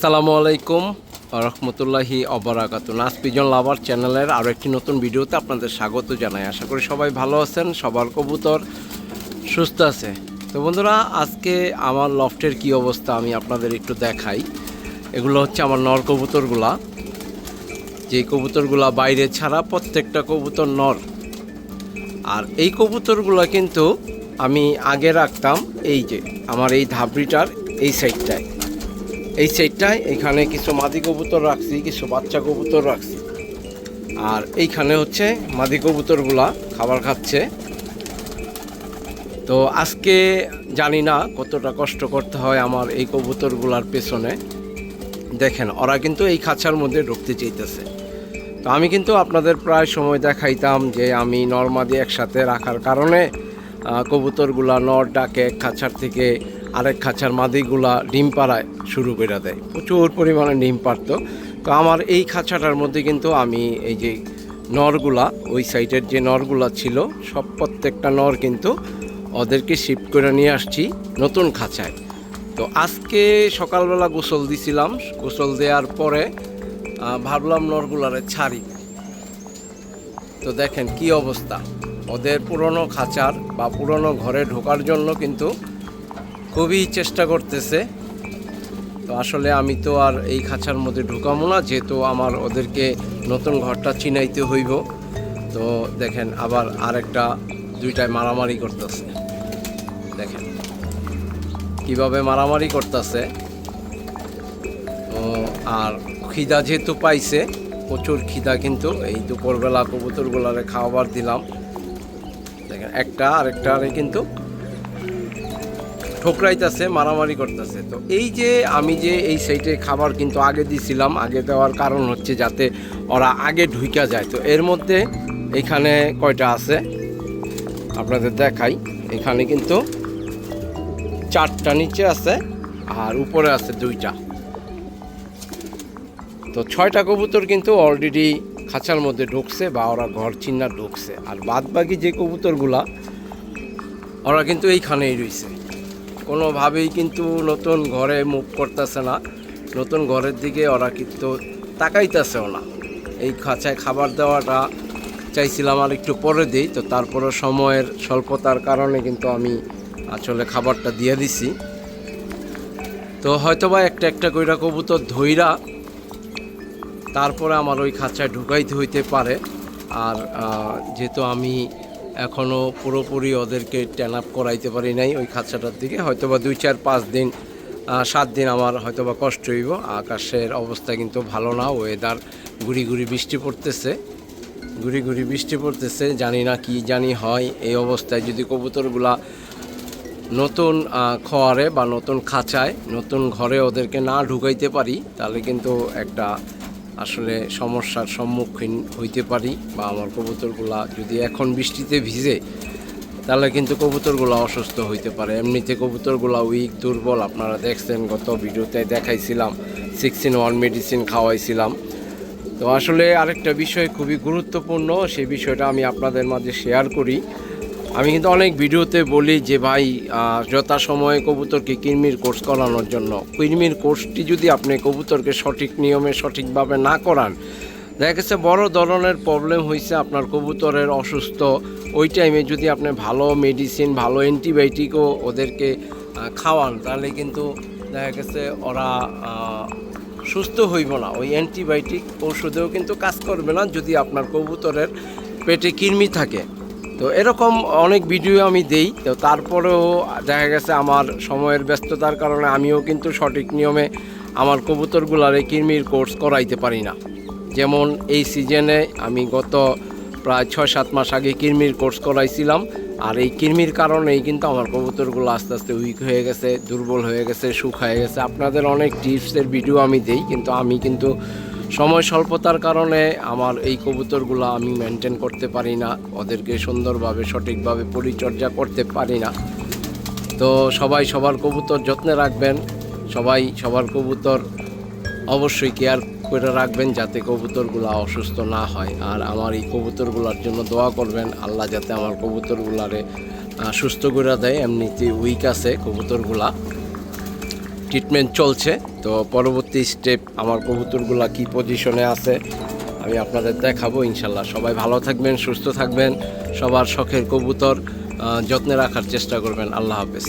আসসালামু আলাইকুম রহমতুল্লাহি অবরাকাত নাস পিজন লাভার চ্যানেলের আরও একটি নতুন ভিডিওতে আপনাদের স্বাগত জানাই। আশা করি সবাই ভালো আছেন, সবার কবুতর সুস্থ আছে। তো বন্ধুরা, আজকে আমার লফটের কি অবস্থা আমি আপনাদের একটু দেখাই। এগুলো হচ্ছে আমার নর কবুতরগুলা। যে কবুতরগুলা বাইরে ছাড়া প্রত্যেকটা কবুতর নর। আর এই কবুতরগুলো কিন্তু আমি আগে রাখতাম এই যে, আমার এই ধাবড়িটার এই সাইডটায় এই সাইডটায় এখানে কিছু মাদি কবুতর রাখছি, কিছু বাচ্চা কবুতর রাখছি। আর এইখানে হচ্ছে মাদি কবুতরগুলা খাবার খাচ্ছে। তো আজকে জানি না কতটা কষ্ট করতে হয় আমার এই কবুতরগুলার পেছনে। দেখেন, ওরা কিন্তু এই খাঁচার মধ্যে ঢুকতে চাইতেছে। তো আমি কিন্তু আপনাদের প্রায় সময় দেখাইতাম যে আমি নর্মাদি একসাথে রাখার কারণে কবুতরগুলা নর ডাকে খাঁচার থেকে আরেক খাঁচার মাদিগুলা ডিম পাড়ায় শুরু করে দেয়। প্রচুর পরিমাণে ডিম পারতো তো আমার এই খাঁচাটার মধ্যে কিন্তু আমি এই যে নরগুলা, ওই সাইডের যে নরগুলা ছিল, সব প্রত্যেকটা নর কিন্তু ওদেরকে শিফট করে নিয়ে আসছি নতুন খাঁচায়। তো আজকে সকালবেলা গোসল দিছিলাম। গোসল দেওয়ার পরে ভাবলাম নরগুলারে ছাড়ি। তো দেখেন কি অবস্থা। ওদের পুরনো খাঁচার বা পুরনো ঘরে ঢোকার জন্য কিন্তু খুবই চেষ্টা করতেছে। তো আসলে আমি তো আর এই খাঁচার মধ্যে ঢুকাবো না, যেহেতু আমার ওদেরকে নতুন ঘরটা চিনাইতে হইব। তো দেখেন, আবার আরেকটা, দুইটায় মারামারি করতেছে। দেখেন কীভাবে মারামারি করতেছে। আর খিদা যেহেতু পাইছে, প্রচুর খিদা কিন্তু। এই দুপুরবেলা কবুতরগুলারে খাওয়াবার দিলাম। দেখেন, একটা আরেকটা আরে কিন্তু ঠোকরাইতেছে, মারামারি করতেছে। তো এই যে আমি যে এই সাইডে খাবার কিন্তু আগে দিছিলাম, আগে দেওয়ার কারণ হচ্ছে যাতে ওরা আগে ঢুইকা যায়। তো এর মধ্যে এখানে কয়টা আছে? আপনাদের দেখাই। এখানে কিন্তু চারটা নিচে আছে আর উপরে আছে দুইটা। তো ছয়টা কবুতর কিন্তু অলরেডি খাঁচার মধ্যে ঢুকছে বা ওরা ঘর চিন্না ঢুকছে। আর বাদ বাকি যে কবুতরগুলা, ওরা কিন্তু এইখানেই রয়েছে কোনোভাবেই কিন্তু নতুন ঘরে মুভ করতেছে না। নতুন ঘরের দিকে ওরা কিন্তু তাকাইতেছেও না। এই খাঁচায় খাবার দেওয়াটা চাইছিলাম আর একটু পরে দিই, তো তারপরে সময়ের স্বল্পতার কারণে কিন্তু আমি আসলে খাবারটা দিয়ে দিছি। তো হয়তোবা একটা একটা কইরা কবুতর ধইরা তারপরে আমার ওই খাঁচায় ঢুকাইতে হইতে পারে। আর যেহেতু আমি এখনও পুরোপুরি ওদেরকে ট্যান আপ করাইতে পারি নাই ওই খাঁচাটার দিকে। হয়তো বা দুই চার পাঁচ দিন সাত দিন আমার হয়তোবা কষ্ট হইব। আকাশের অবস্থা কিন্তু ভালো না ওয়েদার গুড়ি গুড়ি বৃষ্টি পড়তেছে। গুড়ি গুড়ি বৃষ্টি পড়তেছে, জানি না কি জানি হয়। এই অবস্থায় যদি কবুতরগুলা নতুন খোয়ারে বা নতুন খাঁচায়, নতুন ঘরে ওদেরকে না ঢুকাইতে পারি, তাহলে কিন্তু একটা আসলে সমস্যার সম্মুখীন হইতে পারি বা আমার কবুতরগুলা যদি এখন বৃষ্টিতে ভিজে, তাহলে কিন্তু কবুতরগুলো অসুস্থ হইতে পারে। এমনিতে কবুতরগুলো উইক দুর্বল, আপনারা দেখছেন, গত ভিডিওতে দেখাইছিলাম সিক্সটিন ওয়ান মেডিসিন খাওয়াইছিলাম। তো আসলে আরেকটা বিষয় খুবই গুরুত্বপূর্ণ, সেই বিষয়টা আমি আপনাদের মাঝে শেয়ার করি। আমি কিন্তু অনেক ভিডিওতে বলি যে ভাই যথাসময়ে কবুতরকে কিরমির কোর্স করানোর জন্য। কিরমির কোর্সটি যদি আপনি কবুতরকে সঠিক নিয়মে সঠিকভাবে না করান, দেখা গেছে বড় ধরনের প্রবলেম হয়েছে আপনার কবুতরের অসুস্থ। ওই টাইমে যদি আপনি ভালো মেডিসিন ভালো অ্যান্টিবায়োটিকও ওদেরকে খাওয়ান, তাহলে কিন্তু দেখা গেছে ওরা সুস্থ হইব না। ওই অ্যান্টিবায়োটিক ওষুধেও কিন্তু কাজ করবে না যদি আপনার কবুতরের পেটে কৃমি থাকে। তো এরকম অনেক ভিডিও আমি দেই। তো তারপরেও দেখা গেছে আমার সময়ের ব্যস্ততার কারণে আমিও কিন্তু সঠিক নিয়মে আমার কবুতরগুলারে কৃমির কোর্স করাইতে পারি না। যেমন এই সিজনে আমি গত প্রায় ছয় সাত মাস আগে কৃমির কোর্স করাইছিলাম। আর এই কৃমির কারণেই কিন্তু আমার কবুতরগুলো আস্তে আস্তে উইক হয়ে গেছে, দুর্বল হয়ে গেছে সুখ হয়ে গেছে। আপনাদের অনেক টিপসের ভিডিও আমি দেই, কিন্তু আমি কিন্তু সময় স্বল্পতার কারণে আমার এই কবুতরগুলো আমি মেনটেন করতে পারি না। ওদেরকে সুন্দরভাবে, সঠিকভাবে পরিচর্যা করতে পারি না। তো সবাই সবার কবুতর যত্নে রাখবেন। সবাই সবার কবুতর অবশ্যই কেয়ার করে রাখবেন যাতে কবুতরগুলো অসুস্থ না হয়। আর আমার এই কবুতরগুলোর জন্য দোয়া করবেন, আল্লাহ যাতে আমার কবুতরগুলারে সুস্থ করে দেয়। এমনিতে উইক আছে কবুতরগুলা। ট্রিটমেন্ট চলছে। তো পরবর্তী স্টেপ আমার কবুতরগুলো কি পজিশনে আছে, আমি আপনাদের দেখাবো ইনশাল্লাহ। সবাই ভালো থাকবেন, সুস্থ থাকবেন, সবার শখের কবুতর যত্নে রাখার চেষ্টা করবেন। আল্লাহ হাফেজ।